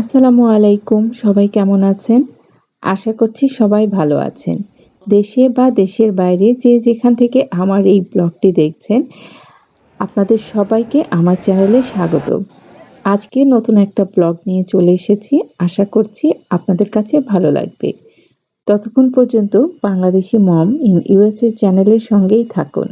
আসসালামু আলাইকুম, সবাই কেমন আছেন? আশা করছি সবাই ভালো আছেন। দেশে বা দেশের বাইরে যে যেখান থেকে আমার এই ব্লগটি দেখছেন, আপনাদের সবাইকে আমার চ্যানেলে স্বাগত। আজকে নতুন একটা ব্লগ নিয়ে চলে এসেছি। আশা করছি আপনাদের কাছে ভালো লাগবে। ততক্ষণ পর্যন্ত বাংলাদেশি মম ইন ইউএসএ চ্যানেলের সঙ্গেই থাকুন।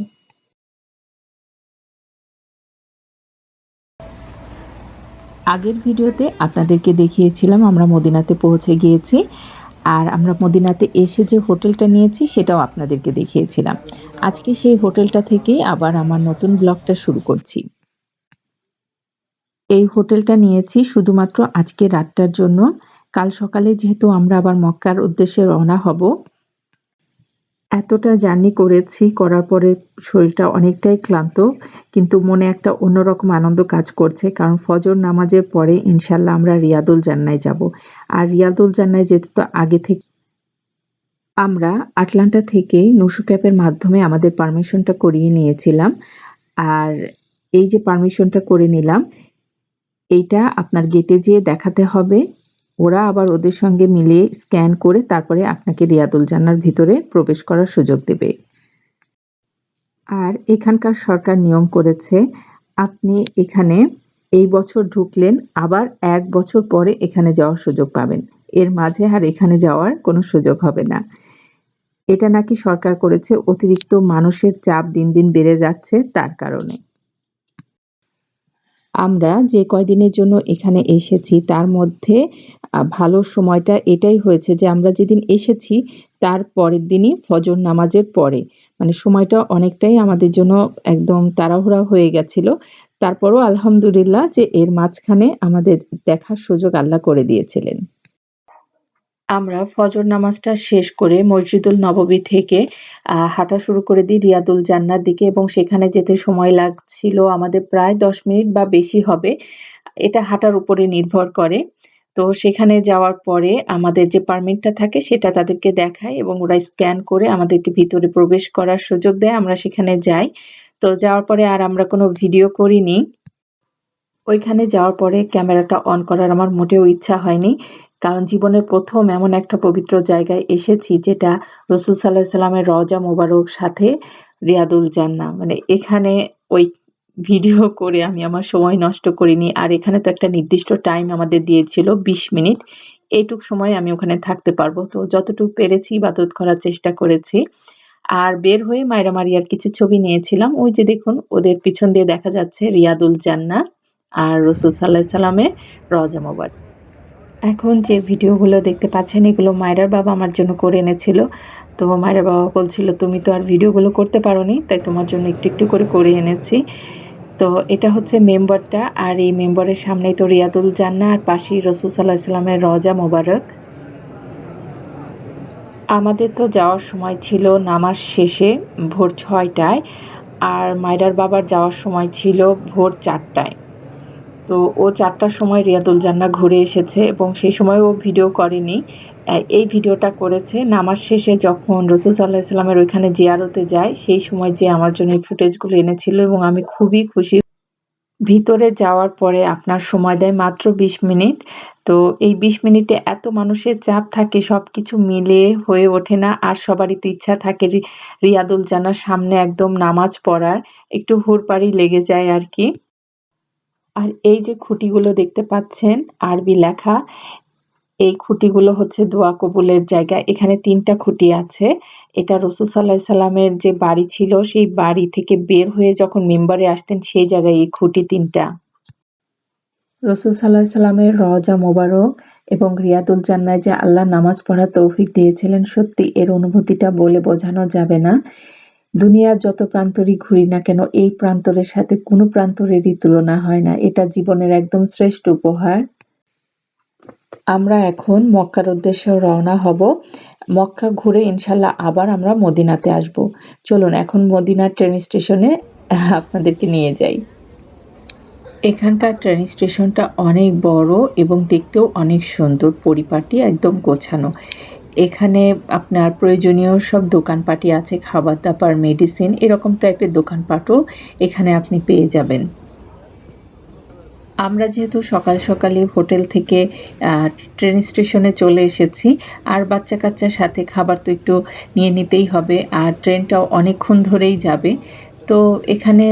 আগের ভিডিওতে আপনাদেরকে দেখিয়েছিলাম, আমরা মদিনাতে পৌঁছে গিয়েছি। আর আমরা মদিনাতে এসে যে হোটেলটা নিয়েছি, সেটাও আপনাদেরকে দেখিয়েছিলাম। আজকে সেই হোটেলটা থেকেই আবার আমার নতুন ব্লগটা শুরু করছি। এই হোটেলটা নিয়েছি শুধুমাত্র আজকে রাতটার জন্য। কাল সকালে যেহেতু আমরা আবার মক্কার উদ্দেশ্যে রওনা হব এতটা জার্নি করেছি করার পরে শরীরটা অনেকটাই ক্লান্ত, কিন্তু মনে একটা অন্যরকম আনন্দ কাজ করছে। কারণ ফজর নামাজের পরে ইনশাল্লাহ আমরা রিয়াদুল জান্নায় যাব। আর রিয়াদুল জান্নায় যেতে তো আগে থেকে আমরা আটলান্টা থেকে নুসু ক্যাপের মাধ্যমে আমাদের পারমিশনটা করিয়ে নিয়েছিলাম। আর এই যে পারমিশনটা করে নিলাম, এইটা আপনার গেটে যেয়ে দেখাতে হবে। ওরা আবার ওদের সঙ্গে মিলিয়ে স্ক্যান করে তারপরে আপনাকে রিয়াদুল জান্নার ভিতরে প্রবেশ করার সুযোগ দেবে। আর এখানকার সরকার নিয়ম করেছে, আপনি এখানে এই বছর ঢুকলেন, আবার এক বছর পরে এখানে যাওয়ার সুযোগ পাবেন। এর মাঝে আর এখানে যাওয়ার কোনো সুযোগ হবে না। এটা নাকি সরকার করেছে, অতিরিক্ত মানুষের চাপ দিন দিন বেড়ে যাচ্ছে তার কারণে। আমরা যে কয়দিনের জন্য এখানে এসেছি, তার মধ্যে ভালো সময়টা এটাই হয়েছে যে আমরা যেদিন এসেছি, তার পরের দিনই ফজর নামাজের পরে। মানে সময়টা অনেকটাই আমাদের জন্য একদম তাড়াহুড়া হয়ে গেছিল। তারপরও আলহামদুলিল্লাহ যে এর মাঝখানে আমাদের দেখার সুযোগ আল্লাহ করে দিয়েছিলেন। আমরা ফজর নামাজটা শেষ করে মসজিদুল নববী থেকে হাঁটা শুরু করে দিই রিয়াদুল জান্নার দিকে এবং সেখানে যেতে সময় লাগছিল আমাদের প্রায় দশ মিনিট বা বেশি হবে। এটা হাঁটার উপরে নির্ভর করে। তো সেখানে যাওয়ার পরে আমাদের যে পারমিটটা থাকে সেটা তাদেরকে দেখায় এবং ওরা স্ক্যান করে আমাদেরকে ভিতরে প্রবেশ করার সুযোগ দেয়, আমরা সেখানে যাই। তো যাওয়ার পরে আর আমরা কোনো ভিডিও করিনি। ওইখানে যাওয়ার পরে ক্যামেরাটা অন করার আমার মোটেও ইচ্ছা হয়নি। কারণ জীবনের প্রথম এমন একটা পবিত্র জায়গায় এসেছি যেটা রসুল সাল্লাহ সাল্লামের রজা মোবারক সাথে রিয়াদুল জান্না মানে এখানে ওই ভিডিও করে আমি আমার সময় নষ্ট করিনি। আর এখানে তো একটা নির্দিষ্ট টাইম আমাদের দিয়েছিল, বিশ মিনিট। এইটুক সময় আমি ওখানে থাকতে পারব। তো যতটুকু পেরেছি ইবাদত করার চেষ্টা করেছি। আর বের হয়ে মায়েরা মারিয়ার কিছু ছবি নিয়েছিলাম। ওই যে দেখুন, ওদের পিছন দিয়ে দেখা যাচ্ছে রিয়াদুল জান্না আর রসুল সাল্লাহ সাল্লামের রজা মোবারক। এখন যে ভিডিওগুলো দেখতে পাচ্ছেন, এগুলো মায়েরার বাবা আমার জন্য করে এনেছিল। তো মায়ের বাবা বলছিল, তুমি তো আর ভিডিওগুলো করতে পারো নি তাই তোমার জন্য একটু একটু করে করে এনেছি। তো এটা হচ্ছে মেম্বারটা, আর এই মেম্বারের সামনেই তো রিয়াদুল জান্না আর পাশেই রসুল সাল্লাহ সাল্লামের রজা মোবারক। আমাদের তো যাওয়ার সময় ছিল নামাজ শেষে ভোর ছয়টায়, আর মায়রার বাবার যাওয়ার সময় ছিল ভোর চারটায়। তো ও চারটার সময় রিয়াদুল জান্না ঘুরে এসেছে এবং সেই সময় ও ভিডিও করেনি। এই ভিডিওটা করেছে। নামাজ শেষে যখন রসুল সাল্লাহ ইসলামের ওইখানে জিয়ারতে যায়, সেই সময় যে আমার জন্য এই ফুটেজগুলো এনেছিল এবং আমি খুবই খুশি। ভিতরে যাওয়ার পরে আপনার সময় দেয় মাত্র বিশ মিনিট। তো এই বিশ মিনিটে এত মানুষের চাপ থাকে সব কিছু মিলে হয়ে ওঠে না। আর সবারই তো ইচ্ছা থাকে রিয়াদুল জানার সামনে একদম নামাজ পড়ার। একটু হুড়পাড়ি লেগে যায় আর কি। আর এই যে খুঁটিগুলো দেখতে পাচ্ছেন, আরবি লেখা, এই খুঁটিগুলো হচ্ছে দোয়া কবুলের জায়গা। এখানে তিনটা খুঁটি আছে। এটা রসুল সাল্লাহ সাল্লামের যে বাড়ি ছিল, সেই বাড়ি থেকে বের হয়ে যখন মেম্বারে আসতেন, সেই জায়গায় এই খুঁটি তিনটা। রসুল সাল্লাহ সাল্লামের রজা মোবারক এবং রিয়াদুল জান্নায় যে আল্লাহ নামাজ পড়া তৌফিক দিয়েছিলেন, সত্যি এর অনুভূতিটা বলে বোঝানো যাবে না। দুনিয়ার যত প্রান্তরই ঘুরি না কেন, এই প্রান্তরের সাথে কোনো প্রান্তরেরই তুলনা হয় না। এটা জীবনের একদম শ্রেষ্ঠ উপহার। আমরা এখন মক্কার উদ্দেশ্যে রওনা হব। মক্কা ঘুরে ইনশাল্লাহ আবার আমরা মদিনাতে আসব। চলুন, এখন মদিনা ট্রেন স্টেশনে আপনাদেরকে নিয়ে যাই। এখানকার ট্রেন স্টেশনটা অনেক বড় এবং দেখতেও অনেক সুন্দর, পরিপাটি, একদম গোছানো। এখানে আপনার প্রয়োজনীয় সব দোকানপাটি আছে, খাবার দাবার মেডিসিন এরকম টাইপের দোকানপাটও এখানে আপনি পেয়ে যাবেন। আমরা যেহেতু সকাল সকালে হোটেল থেকে ট্রেন স্টেশনে চলে এসেছি, আর বাচ্চা কাচ্চার সাথে খাবার তো একটু নিয়ে নিতেই হবে, আর ট্রেনটাও অনেকক্ষণ ধরেই যাবে। তো এখানে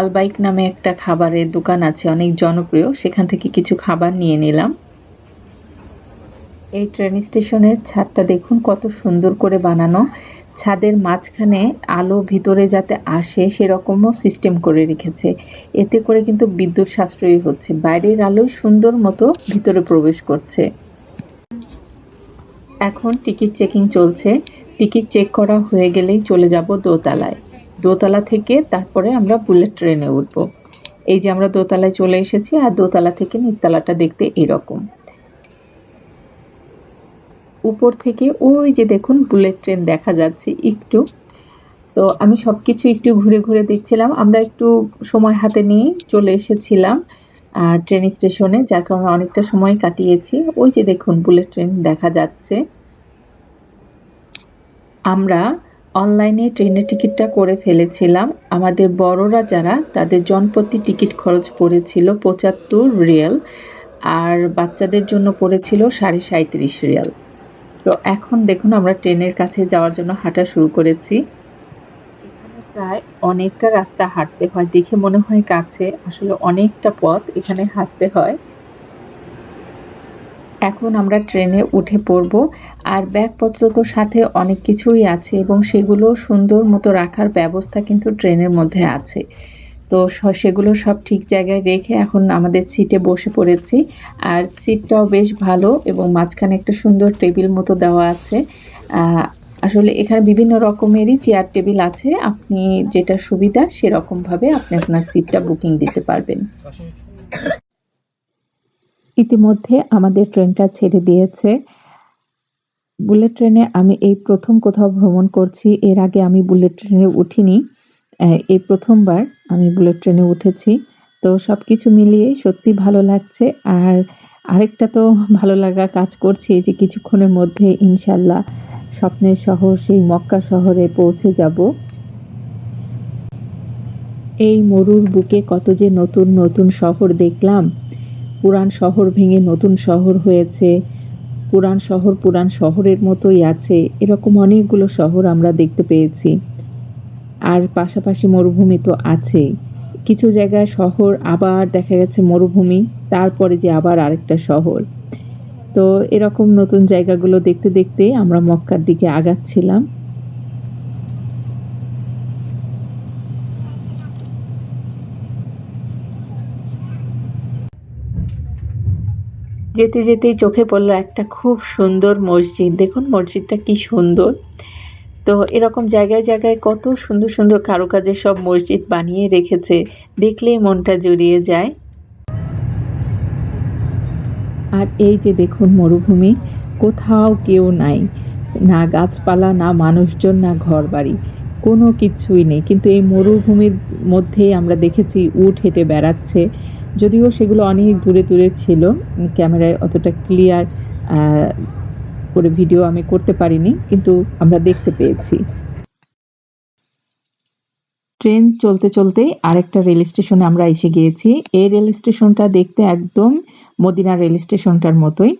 আলবাইক নামে একটা খাবারের দোকান আছে, অনেক জনপ্রিয়, সেখান থেকে কিছু খাবার নিয়ে নিলাম। এই ট্রেন স্টেশনের ছাদটা দেখুন কত সুন্দর করে বানানো। ছাদের মাঝখানে আলো ভিতরে যাতে আসে সেরকমও সিস্টেম করে রেখেছে। এতে করে কিন্তু বিদ্যুৎ সাশ্রয়ী হচ্ছে। বাইরের আলো সুন্দর মতো ভিতরে প্রবেশ করছে। এখন টিকিট চেকিং চলছে। টিকিট চেক করা হয়ে গেলেই চলে যাব দোতলায়। দোতলা থেকে তারপরে আমরা বুলেট ট্রেনে উঠব। এই যে আমরা দোতলায় চলে এসেছি আর দোতলা থেকে নিচতলাটা দেখতে এরকম। উপর থেকে ওই যে দেখুন বুলেট ট্রেন দেখা যাচ্ছে একটু। তো আমি সব কিছু একটু ঘুরে ঘুরে দেখছিলাম। আমরা একটু সময় হাতে নিয়ে চলে এসেছিলাম ট্রেন স্টেশনে যার কারণে অনেকটা সময় কাটিয়েছি। ওই যে দেখুন বুলেট ট্রেন দেখা যাচ্ছে। আমরা অনলাইনে ট্রেনের টিকিটটা করে ফেলেছিলাম। আমাদের বড়রা যারা, তাদের জনপ্রতি টিকিট খরচ পড়েছিল পঁচাত্তর রিয়াল আর বাচ্চাদের জন্য পড়েছিল সাড়ে সাঁত্রিশ রিয়াল তো এখন দেখুন আমরা ট্রেনের কাছে যাওয়ার জন্য হাঁটা শুরু করেছি। এখানে প্রায় অনেকটা রাস্তা হাঁটতে হয়, দেখে মনে হয় কাছে। আসলে অনেকটা পথ এখানে হাঁটতে হয়। এখন আমরা ট্রেনে উঠে পড়ব। আর ব্যাগপত্র তো সাথে অনেক কিছুই আছে এবং সেগুলো সুন্দর মতো রাখার ব্যবস্থা কিন্তু ট্রেনের মধ্যে আছে। তো সেগুলো সব ঠিক জায়গায় রেখে এখন আমাদের সিটে বসে পড়েছি। আর সিটটাও বেশ ভালো এবং মাঝখানে একটা সুন্দর টেবিল মতো দেওয়া আছে। আসলে এখানে বিভিন্ন রকমেরই চেয়ার টেবিল আছে। আপনি যেটা সুবিধা সেরকমভাবে আপনি আপনার সিটটা বুকিং দিতে পারবেন। ইতিমধ্যে আমাদের ট্রেনটা ছেড়ে দিয়েছে। বুলেট ট্রেনে আমি এই প্রথম কোথাও ভ্রমণ করছি, এর আগে আমি বুলেট ট্রেনে উঠিনি। এই প্রথমবার আমি বুলেট ট্রেনে উঠেছি। তো সব কিছু মিলিয়ে সত্যি ভালো লাগছে। আর আরেকটা তো ভালো লাগা কাজ করছে যে কিছুক্ষণের মধ্যে ইনশাল্লাহ স্বপ্নের শহর, সেই মক্কা শহরে পৌঁছে যাব। এই মরুর বুকে কত যে নতুন নতুন শহর দেখলাম। পুরান শহর ভেঙে নতুন শহর হয়েছে। পুরান শহর পুরান শহরের মতোই আছে। এরকম অনেকগুলো শহর আমরা দেখতে পেয়েছি। আর পাশাপাশি মরুভূমি তো আছেই। কিছু জায়গায় শহর, আবার দেখা গেছে মরুভূমি, তারপরে যে আবার আরেকটা শহর। তো এরকম নতুন জায়গাগুলো দেখতে দেখতে আমরা মক্কার দিকে আগাচ্ছিলাম। যেতে যেতেই চোখে পড়ল একটা খুব সুন্দর মসজিদ। দেখুন মসজিদটা কি সুন্দর। তো এরকম জায়গায় জায়গায় কত সুন্দর সুন্দর কারুকাজের সব মসজিদ বানিয়ে রেখেছে। দেখলেই মনটা জুড়িয়ে যায়। আর এই যে দেখুন মরুভূমি, কোথাও কেউ নাই। না গাছপালা, না মানুষজন, না ঘর বাড়ি কোনো কিছুই নেই। কিন্তু এই মরুভূমির মধ্যেই আমরা দেখেছি উট হেঁটে বেড়াচ্ছে। যদিও সেগুলো অনেক দূরে দূরে ছিল। ক্যামেরায় অতটা ক্লিয়ার করে ভিডিও আমি করতে পারিনি, কিন্তু আমরা দেখতে পেয়েছি। ট্রেন চলতে চলতেই আরেকটা রেল স্টেশনে আমরা এসে গিয়েছি। এই রেল স্টেশনটা দেখতে একদম মদিনা রেল স্টেশনটার মতোই।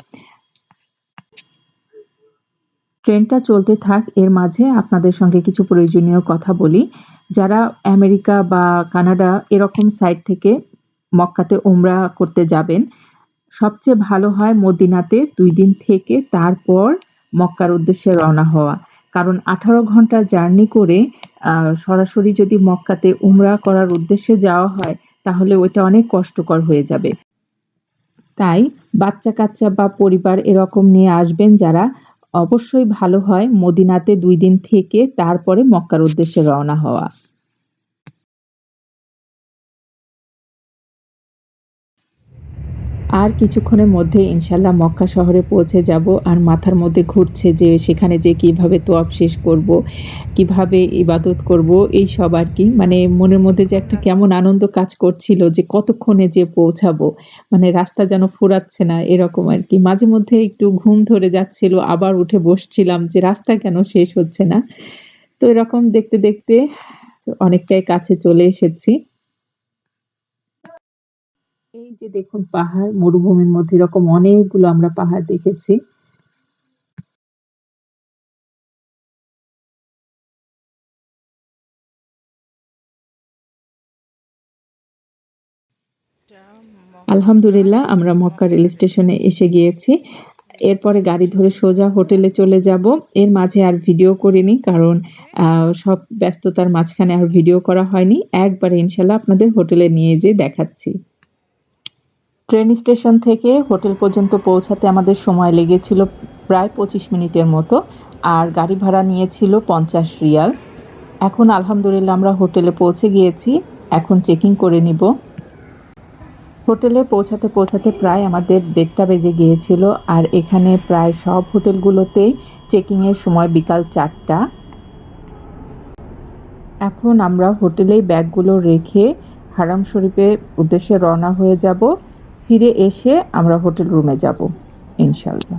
ট্রেনটা চলতে থাক, এর মাঝে আপনাদের সঙ্গে কিছু প্রয়োজনীয় কথা বলি। যারা আমেরিকা বা কানাডা এরকম সাইড থেকে মক্কাতে ওমরা করতে যাবেন সবচেয়ে ভালো হয় মদিনাতে দুই দিন থেকে, তারপর মক্কার উদ্দেশ্যে রওনা হওয়া। কারণ আঠারো ঘণ্টা জার্নি করে সরাসরি যদি মক্কাতে উমরা করার উদ্দেশ্যে যাওয়া হয়, তাহলে ওইটা অনেক কষ্টকর হয়ে যাবে। তাই বাচ্চা কাচ্চা বা পরিবার এরকম নিয়ে আসবেন যারা অবশ্যই ভালো হয় মদিনাতে দুই দিন থেকে, তারপরে মক্কার উদ্দেশ্যে রওনা হওয়া। আর কিছুক্ষণের মধ্যে ইনশাল্লাহ মক্কা শহরে পৌঁছে যাব আর মাথার মধ্যে ঘুরছে যে সেখানে যে কীভাবে তোয়াব শেষ করব, কীভাবে ইবাদত করব, এই সব আর কি। মানে মনের মধ্যে যে একটা কেমন আনন্দ কাজ করছিল যে কতক্ষণে যে পৌঁছাবো। মানে রাস্তা যেন ফুরাচ্ছে না, এরকম আর কি। মাঝে মধ্যে একটু ঘুম ধরে যাচ্ছিল, আবার উঠে বসছিলাম যে রাস্তা কেন শেষ হচ্ছে না। তো এরকম দেখতে দেখতে অনেকটাই কাছে চলে এসেছি। এই যে দেখুন, পাহাড়, মরুভূমির মধ্যে এরকম অনেকগুলো আমরা পাহাড় দেখেছি। আলহামদুলিল্লাহ, আমরা মক্কা রেল স্টেশনে এসে গিয়েছি। এরপরে গাড়ি ধরে সোজা হোটেলে চলে যাব। এর মাঝে আর ভিডিও করিনি কারণ সব ব্যস্ততার মাঝখানে আর ভিডিও করা হয়নি। একবারে ইনশাল্লাহ আপনাদের হোটেলে নিয়ে যেয়ে দেখাচ্ছি। ট্রেন স্টেশন থেকে হোটেল পর্যন্ত পৌঁছাতে আমাদের সময় লেগেছিল প্রায় ২৫ মিনিটের মতো। আর গাড়ি ভাড়া নিয়েছিল ৫০ রিয়াল। এখন আলহামদুলিল্লাহ আমরা হোটেলে পৌঁছে গিয়েছি। এখন চেকিং করে নিব। হোটেলে পৌঁছাতে পৌঁছাতে প্রায় আমাদের দেড়টা বেজে গিয়েছিল, আর এখানে প্রায় সব হোটেলগুলোতেই চেকিংয়ের সময় বিকাল চারটা এখন আমরা হোটেলেই ব্যাগগুলো রেখে হারাম শরীফের উদ্দেশ্যে রওনা হয়ে যাব ফিরে এসে আমরা হোটেল রুমে যাব ইনশাল্লাহ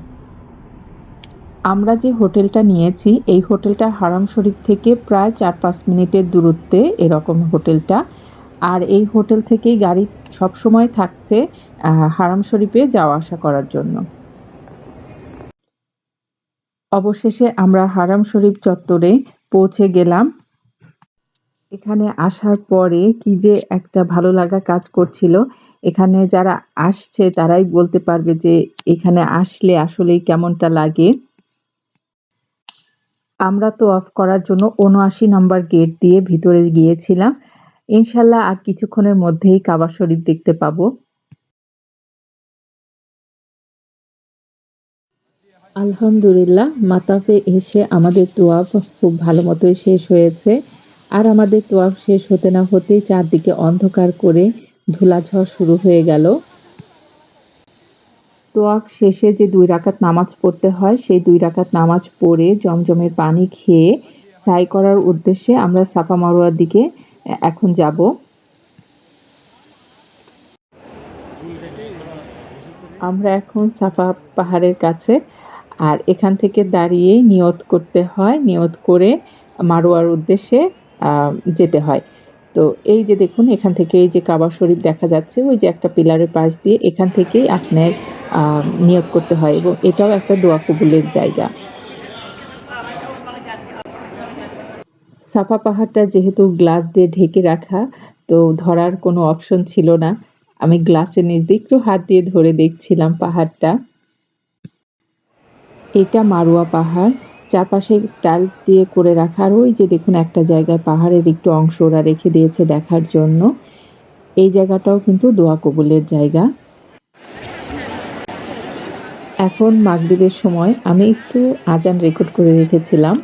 আমরা যে হোটেলটা নিয়েছি, এই হোটেলটা হারাম শরীফ থেকে প্রায় চার পাঁচ মিনিটের দূরত্বে এরকম হোটেলটা। আর এই হোটেল থেকেই গাড়ি সবসময় থাকছে হারাম শরীফে যাওয়া আসা করার জন্য। অবশেষে আমরা হারাম শরীফ চত্বরে পৌঁছে গেলাম। এখানে আসার পরে কি যে একটা ভালো লাগা কাজ করছিল। এখানে যারা আসছে, তারাই বলতে পারবে যে এখানে আসলে আসলেই কেমনটা লাগে। আমরা তো অফ করার জন্য উনআশি নম্বর গেট দিয়ে ভিতরে গিয়েছিলাম। ইনশাল্লাহ আর কিছুক্ষণের মধ্যেই কাবা শরীফ দেখতে পাবো। আলহামদুলিল্লাহ, মাতাফে এসে আমাদের তোয়াফ খুব ভালো মতোই শেষ হয়েছে। আর আমাদের তোয়াফ শেষ হতে না হতেই চারদিকে অন্ধকার করে ধুলাঝড় শুরু হয়ে গেল। তোয়াফ শেষে যে দুই রাকাত নামাজ পড়তে হয়, সেই দুই রাকাত নামাজ পড়ে জমজমের পানি খেয়ে সাই করার উদ্দেশ্যে আমরা সাফা মারোয়ার দিকে এখন যাব। আমরা এখন সাফা পাহাড়ের কাছে, আর এখান থেকে দাঁড়িয়েই নিয়ত করতে হয়, নিয়ত করে মারোয়ার উদ্দেশ্যে যেতে হয়। তো এই যে দেখুন, এখান থেকে এই যে কাবা শরীফ দেখা যাচ্ছে, ওই যে একটা পিলারের পাশ দিয়ে এখান থেকেই আপনার নিয়োগ করতে হয় এবং এটাও একটা দোয়া কবুলের জায়গা। সাফা পাহাড়টা যেহেতু গ্লাস দিয়ে ঢেকে রাখা, তো ধরার কোনো অপশন ছিল না। আমি গ্লাসের নিচ দিয়ে একটু হাত দিয়ে ধরে দেখছিলাম পাহাড়টা। এটা মারুয়া পাহাড়। চারপাশে টাইলস দিয়ে করে রাখা। আর ওই যে দেখুন একটা জায়গায় পাহাড়ের একটু অংশ ওরা রেখে দিয়েছে দেখার জন্য। এই জায়গাটাও কিন্তু দোয়া কবুলের জায়গা। এখন মাগরীবের সময়। আমি একটু আজান রেকর্ড করে রেখেছিলাম।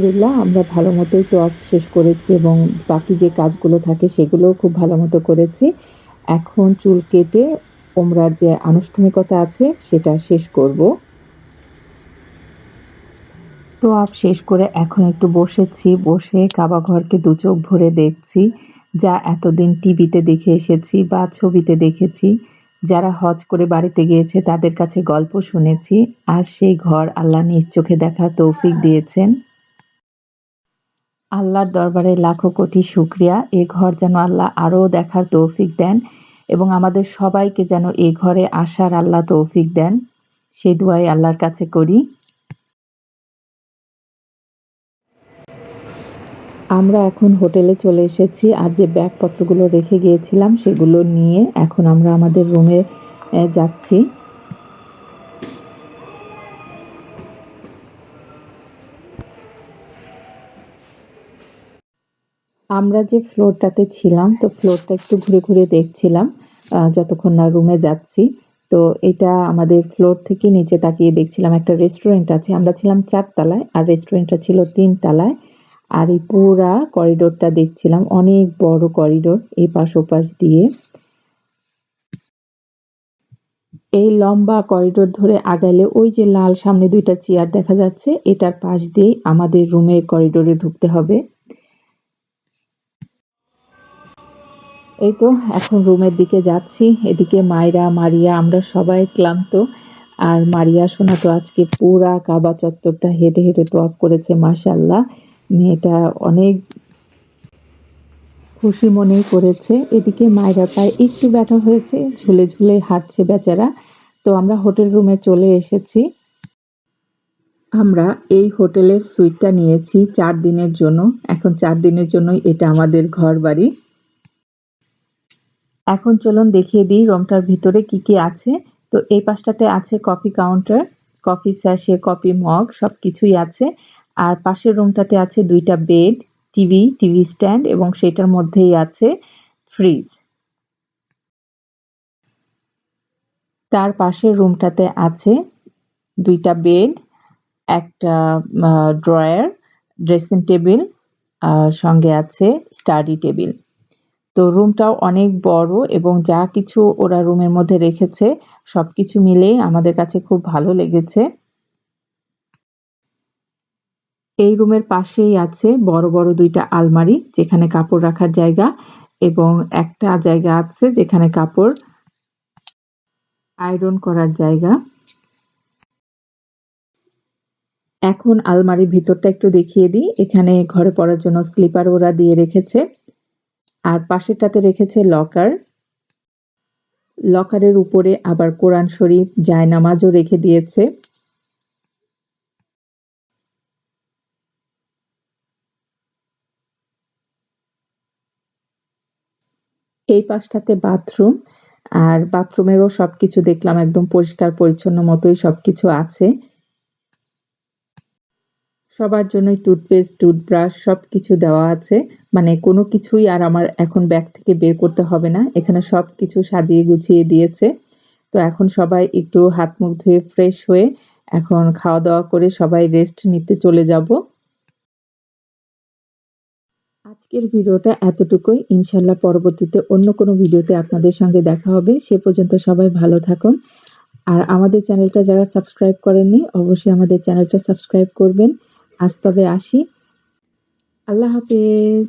আলহামদুলিল্লাহ, আমরা ভালো মতোই তোয়াফ শেষ করেছি এবং বাকি যে কাজগুলো থাকে সেগুলোও খুব ভালো মতো করেছি। এখন চুল কেটে ওমরার যে আনুষ্ঠানিকতা আছে সেটা শেষ করব। তোয়াফ শেষ করে এখন একটু বসেছি, বসে কাবা ঘরকে দু চোখ ভরে দেখছি, যা এতদিন টিভিতে দেখে এসেছি বা ছবিতে দেখেছি। যারা হজ করে বাড়িতে গিয়েছে তাদের কাছে গল্প শুনেছি, আর সেই ঘর আল্লাহ নিজ চোখে দেখা তৌফিক দিয়েছেন। আল্লাহর দরবারে লাখো কোটি শুক্রিয়া। এ ঘর যেন আল্লাহ আরও দেখার তৌফিক দেন এবং আমাদের সবাইকে যেন এ ঘরে আসার আল্লাহ তৌফিক দেন। সেই দুয়াই আল্লাহর কাছে করি। আমরা এখন হোটেলে চলে এসেছি। আর যে ব্যাগপত্রগুলো রেখে গিয়েছিলাম সেগুলো নিয়ে এখন আমরা আমাদের রুমে যাচ্ছি। আমরা যে ফ্লোরটাতে ছিলাম, তো ফ্লোরটা একটু ঘুরে ঘুরে দেখছিলাম যতক্ষণ না রুমে যাচ্ছি। তো এটা আমাদের ফ্লোর থেকে নিচে তাকিয়ে দেখছিলাম, একটা রেস্টুরেন্ট আছে। আমরা ছিলাম চারতলায়, আর রেস্টুরেন্টটা ছিল তিন তলায় আর এই পুরা করিডোরটা দেখছিলাম, অনেক বড় করিডোর এই পাশ ওপাশ দিয়ে। এই লম্বা করিডোর ধরে আগাইলে ওই যে লাল সামনে দুইটা চেয়ার দেখা যাচ্ছে, এটার পাশ দিয়েই আমাদের রুমের করিডোরে ঢুকতে হবে। এই তো, এখন রুমের দিকে যাচ্ছি। এদিকে মাইরা মারিয়া, আমরা সবাই ক্লান্ত। আর মারিয়া সোনা তো আজকে পুরা কাবা চত্বরটা হেঁটে হেঁটে তোয়াপ করেছে মাশাল্লাহ মেয়েটা অনেক খুশি মনেই করেছে। এদিকে মায়েরার পায়ে একটু ব্যথা হয়েছে, ঝুলে ঝুলে হাঁটছে বেচারা। তো আমরা হোটেল রুমে চলে এসেছি। আমরা এই হোটেলের সুইটটা নিয়েছি চার দিনের জন্য। এখন চার দিনের জন্যই এটা আমাদের ঘর বাড়ি এখন চলুন দেখিয়ে দিই রুমটার ভিতরে কি কি আছে। তো এই পাশটাতে আছে coffee counter, coffee sachet, coffee mug সব কিছুই আছে। আর পাশের রুমটাতে আছে দুইটা বেড, টিভি টিভি স্ট্যান্ড এবং সেটার মধ্যেই আছে ফ্রিজ। তার পাশের রুমটাতে আছে দুইটা বেড, একটা ড্রয়ার, ড্রেসিং টেবিল সঙ্গে আছে স্টাডি টেবিল। তো রুমটাও অনেক বড় এবং যা কিছু ওরা রুমের মধ্যে রেখেছে সব কিছু মিলেই আমাদের কাছে খুব ভালো লেগেছে। এই রুমের পাশেই আছে বড় বড় দুইটা আলমারি, যেখানে কাপড় রাখার জায়গা এবং একটা জায়গা আছে যেখানে কাপড় আয়রন করার জায়গা। এখন আলমারির ভিতরটা একটু দেখিয়ে দিই। এখানে ঘরে পড়ার জন্য স্লিপার ওরা দিয়ে রেখেছে। আর পাশেরটাতে রেখেছে লকার। লকারের উপরে আবার কোরআন শরীফ, জায়নামাজও রেখে দিয়েছে। এই পাশটাতে বাথরুম, আর বাথরুমেরও সবকিছু দেখলাম, একদম পরিষ্কার পরিচ্ছন্ন মতোই সবকিছু আছে। সবার জন্যই টুথপেস্ট টুথব্রাশ সব কিছু দেওয়া আছে। মানে কোনো কিছুই আর আমার এখন ব্যাগ থেকে বের করতে হবে না। এখানে সব কিছু সাজিয়ে গুছিয়ে দিয়েছে। তো এখন সবাই একটু হাত মুখ ধুয়ে ফ্রেশ হয়ে এখন খাওয়া দাওয়া করে সবাই রেস্ট নিতে চলে যাব। আজকের ভিডিওটা এতটুকুই। ইনশাল্লাহ পরবর্তীতে অন্য কোনো ভিডিওতে আপনাদের সঙ্গে দেখা হবে। সে পর্যন্ত সবাই ভালো থাকুন। আর আমাদের চ্যানেলটা যারা সাবস্ক্রাইব করেননি, অবশ্যই আমাদের চ্যানেলটা সাবস্ক্রাইব করবেন। আজ তবে আসি। আল্লাহ হাফেজ।